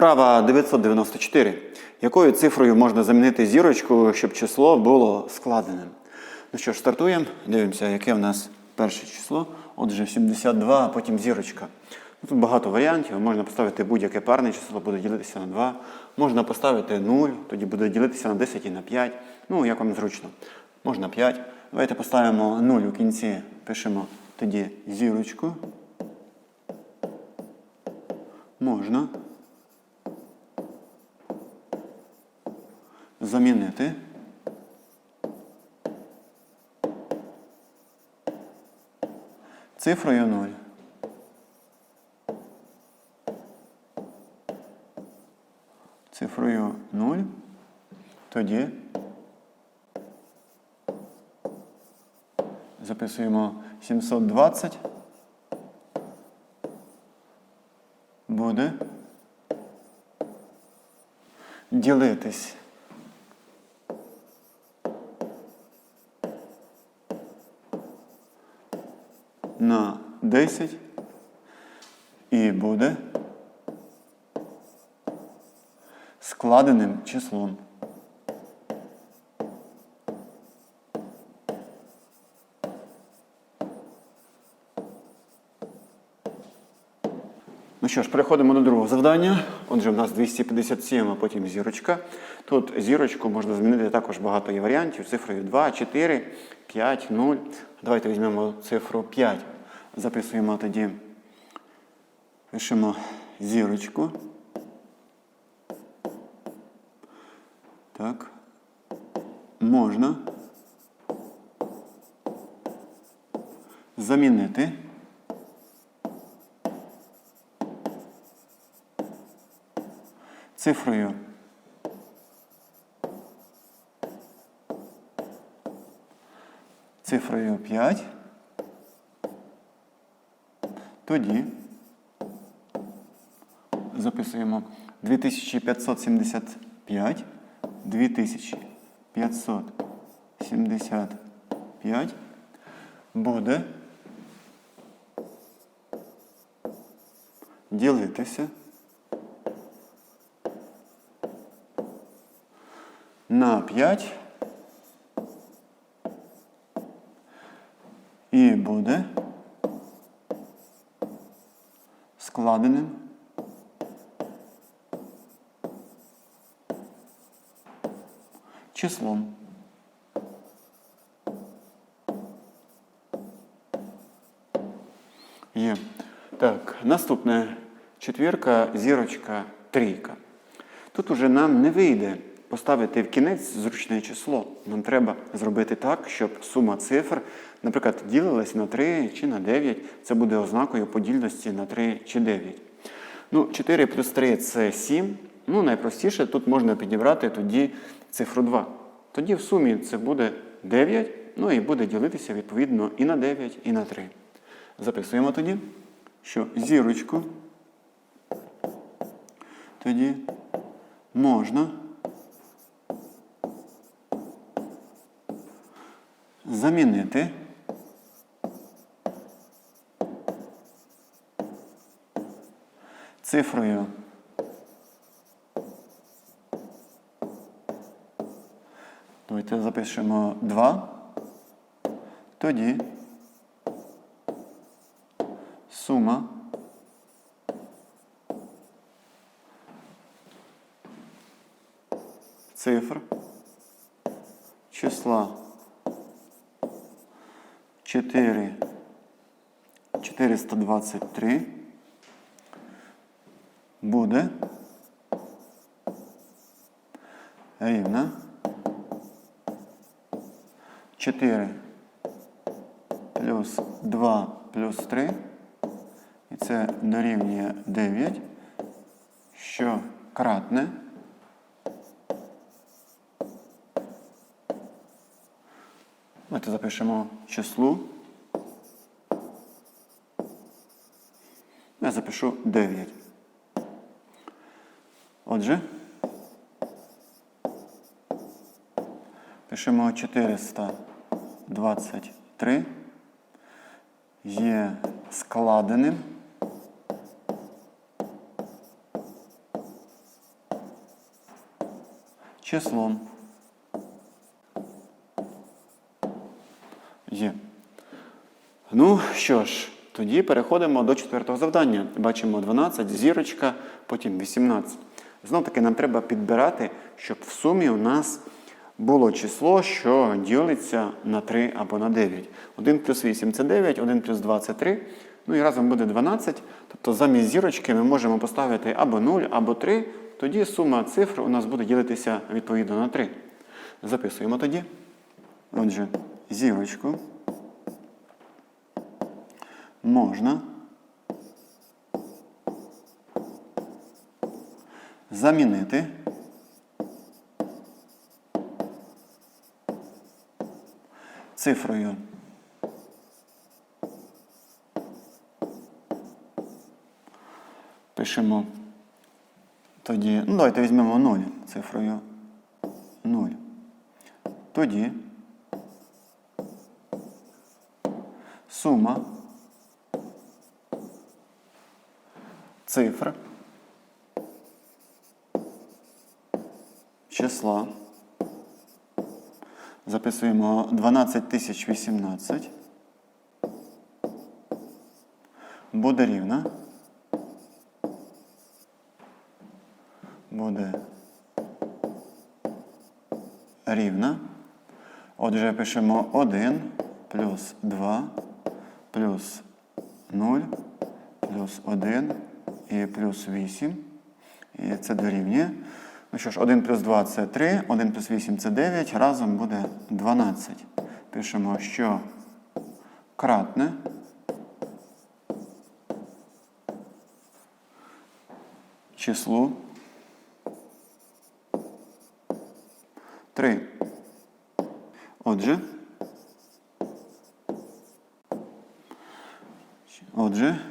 Вправа 994. Якою цифрою можна замінити зірочку, щоб число було складеним? Ну що ж, стартуємо. Дивимося, яке в нас перше число. Отже, 72, а потім зірочка. Ну, Тут багато варіантів. Можна поставити будь-яке парне число, буде ділитися на 2. Можна поставити 0, тоді буде ділитися на 10 і на 5. Ну, як вам зручно. Можна 5. Давайте поставимо 0 у кінці, пишемо тоді зірочку. Можна. Замінити. Цифрою 0. Цифрою 0. Тоді записуємо 720. Буде ділитись. на 10 і буде складеним числом. Ну що ж, переходимо до другого завдання. Отже, в нас 257, а потім зірочка. Тут зірочку можна змінити також багато є варіантів. Цифрою 2, 4, 5, 0. Давайте візьмемо цифру 5. Записуємо тоді. Пишемо зірочку. Так. Можна замінити. цифрою. Цифрою 5. Тоді записуємо 2575. 2575 буде ділитися на 5 і буде складеним числом. Є. Так, наступне четвірка, зірочка, трійка. Тут уже нам не вийде поставити в кінець зручне число. Нам треба зробити так, щоб сума цифр, наприклад, ділилась на 3 чи на 9. Це буде ознакою подільності на 3 чи 9. Ну, 4 плюс 3 це 7. Ну, найпростіше тут можна підібрати тоді цифру 2. Тоді в сумі це буде 9, ну і буде ділитися відповідно і на 9, і на 3. Записуємо тоді, що зірочку тоді можна замінити цифрою Давайте запишемо 2. Тоді сума цифр числа 4 423 буде. Рівна 4 плюс 2 плюс 3, і це дорівнює 9, що кратне. Давайте запишемо числу. Я запишу 9. Отже, пишемо 423 є складеним числом. Є. Ну що ж, тоді переходимо до четвертого завдання. Бачимо 12, зірочка, потім 18. Знов таки нам треба підбирати, щоб в сумі у нас було число, що ділиться на 3 або на 9. 1 плюс 8 це 9, 1 плюс 2 це 3. Ну і разом буде 12. Тобто замість зірочки ми можемо поставити або 0, або 3. Тоді сума цифр у нас буде ділитися відповідно на 3. Записуємо тоді. Отже, зірочку можна. Замінити. Цифрою. Пишемо тоді, ну давайте візьмемо 0 цифрою 0. Тоді сума цифр числа. Записуємо 12018. Буде рівна. Буде рівна. Отже, пишемо 1 плюс 2 плюс 0 плюс 1 і плюс 8. І це дорівнює. Ну що ж, 1 плюс 2 це 3, 1 плюс 8 це 9, разом буде 12. Пишемо, що кратне. Числу 3. Отже, отже,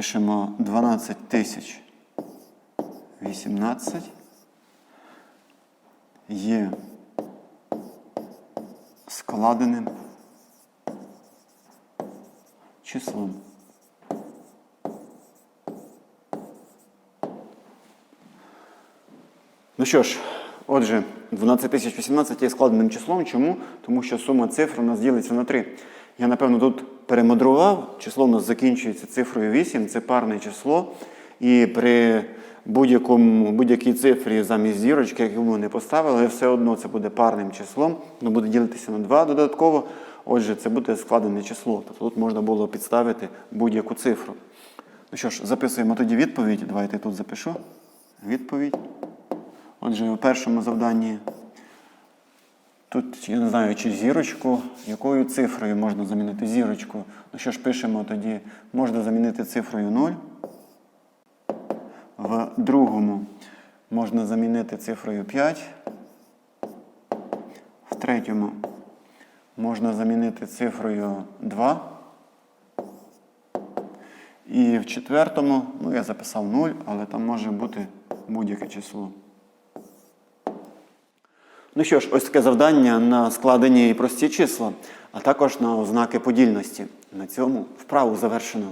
пишемо 12 тисяч 18 є складеним числом. Ну що ж, отже, 12018 є складеним числом. Чому? Тому що сума цифр у нас ділиться на 3. Я, напевно, тут перемудрував. Число у нас закінчується цифрою 8, це парне число. І при будь-якій цифрі замість зірочки, яку ми не поставили, все одно це буде парним числом, воно буде ділитися на 2 додатково. Отже, це буде складене число. Тобто тут можна було підставити будь-яку цифру. Ну що ж, записуємо тоді відповідь. Давайте я тут запишу. Відповідь. Отже, у першому завданні тут, я не знаю, чи зірочку, якою цифрою можна замінити зірочку. Ну що ж пишемо тоді? Можна замінити цифрою 0. В другому можна замінити цифрою 5. В третьому можна замінити цифрою 2. І в четвертому, ну я записав 0, але там може бути будь-яке число. Ну що ж, ось таке завдання на складені і прості числа, а також на ознаки подільності. На цьому вправу завершено.